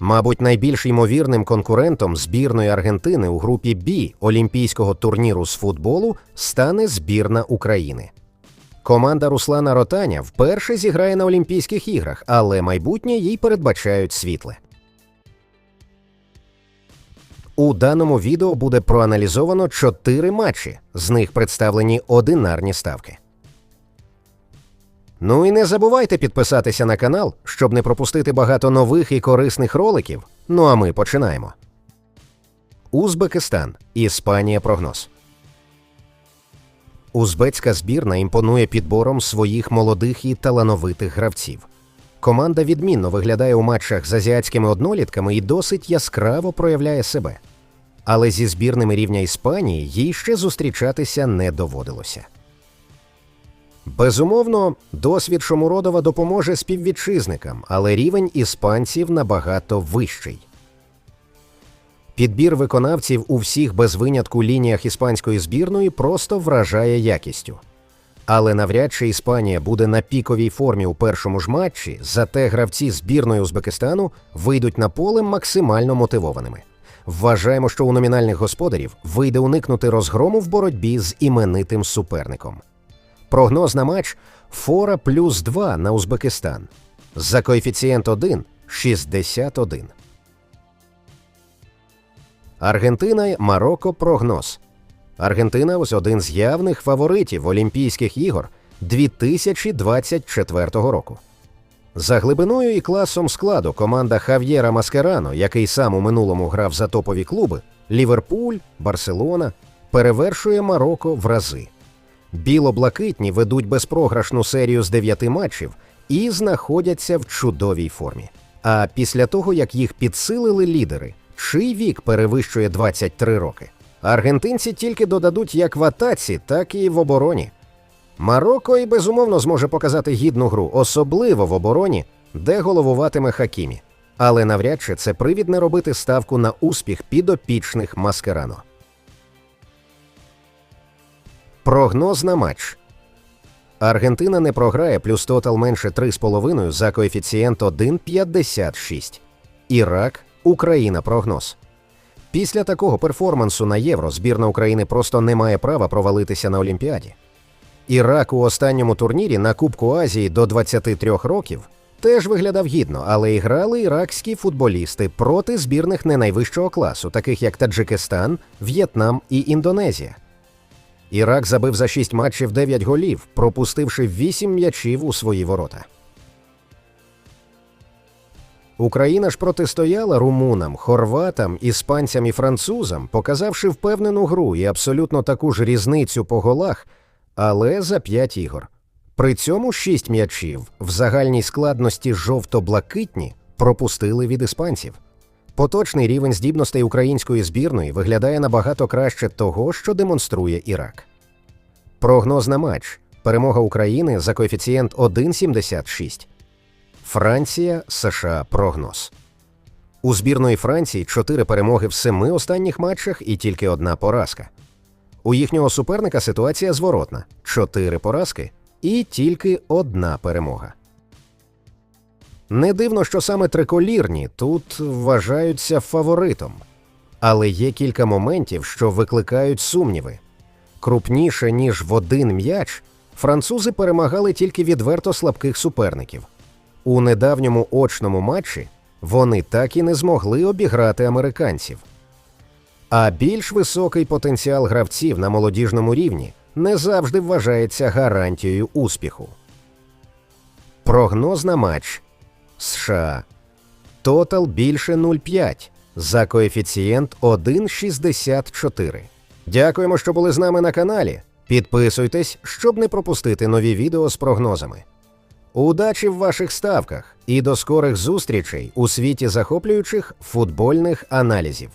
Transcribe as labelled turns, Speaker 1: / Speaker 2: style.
Speaker 1: Мабуть, найбільш ймовірним конкурентом збірної Аргентини у групі Б Олімпійського турніру з футболу стане збірна України. Команда Руслана Ротаня вперше зіграє на Олімпійських іграх, але майбутнє їй передбачають світле. У даному відео буде проаналізовано чотири матчі, з них представлені одинарні ставки. Ну і не забувайте підписатися на канал, щоб не пропустити багато нових і корисних роликів. Ну а ми починаємо. Узбекистан. Іспанія прогноз. Узбецька збірна імпонує підбором своїх молодих і талановитих гравців. Команда відмінно виглядає у матчах з азіатськими однолітками і досить яскраво проявляє себе. Але зі збірними рівня Іспанії їй ще зустрічатися не доводилося. Безумовно, досвід Шомуродова допоможе співвітчизникам, але рівень іспанців набагато вищий. Підбір виконавців у всіх без винятку лініях іспанської збірної просто вражає якістю. Але навряд чи Іспанія буде на піковій формі у першому ж матчі, зате гравці збірної Узбекистану вийдуть на поле максимально мотивованими. Вважаємо, що у номінальних господарів вийде уникнути розгрому в боротьбі з іменитим суперником. Прогноз на матч фора плюс 2 на Узбекистан. За коефіцієнт 1 – 61. Аргентина Марокко прогноз. Аргентина ось один з явних фаворитів Олімпійських ігор 2024 року. За глибиною і класом складу команда Хав'єра Маскерано, який сам у минулому грав за топові клуби, Ліверпуль, Барселона, перевершує Марокко в рази. Біло-блакитні ведуть безпрограшну серію з дев'яти матчів і знаходяться в чудовій формі. А після того, як їх підсилили лідери, чий вік перевищує 23 роки, аргентинці тільки додадуть як в атаці, так і в обороні. Марокко і безумовно зможе показати гідну гру, особливо в обороні, де головуватиме Хакімі. Але навряд чи це привід не робити ставку на успіх підопічних Маскерано. Прогноз на матч. Аргентина не програє плюс тотал менше 3,5 за коефіцієнт 1,56. Ірак, Україна прогноз. Після такого перформансу на євро збірна України просто не має права провалитися на Олімпіаді. Ірак у останньому турнірі на Кубку Азії до 23 років теж виглядав гідно, але і грали іракські футболісти проти збірних не найвищого класу, таких як Таджикистан, В'єтнам і Індонезія. Ірак забив за 6 матчів 9 голів, пропустивши 8 м'ячів у свої ворота. Україна ж протистояла румунам, хорватам, іспанцям і французам, показавши впевнену гру і абсолютно таку ж різницю по голах, але за 5 ігор. При цьому 6 м'ячів в загальній складності жовто-блакитні пропустили від іспанців. Поточний рівень здібностей української збірної виглядає набагато краще того, що демонструє Ірак. Прогноз на матч. Перемога України за коефіцієнт 1,76. Франція, США прогноз. У збірної Франції 4 перемоги в семи останніх матчах і тільки одна поразка. У їхнього суперника ситуація зворотна: 4 поразки і тільки одна перемога. Не дивно, що саме триколірні тут вважаються фаворитом. Але є кілька моментів, що викликають сумніви. Крупніше, ніж в один м'яч, французи перемагали тільки відверто слабких суперників. У недавньому очному матчі вони так і не змогли обіграти американців. А більш високий потенціал гравців на молодіжному рівні не завжди вважається гарантією успіху. Прогноз на матч США. Тотал більше 0,5 за коефіцієнт 1,64. Дякуємо, що були з нами на каналі. Підписуйтесь, щоб не пропустити нові відео з прогнозами. Удачі в ваших ставках і до скорих зустрічей у світі захоплюючих футбольних аналізів.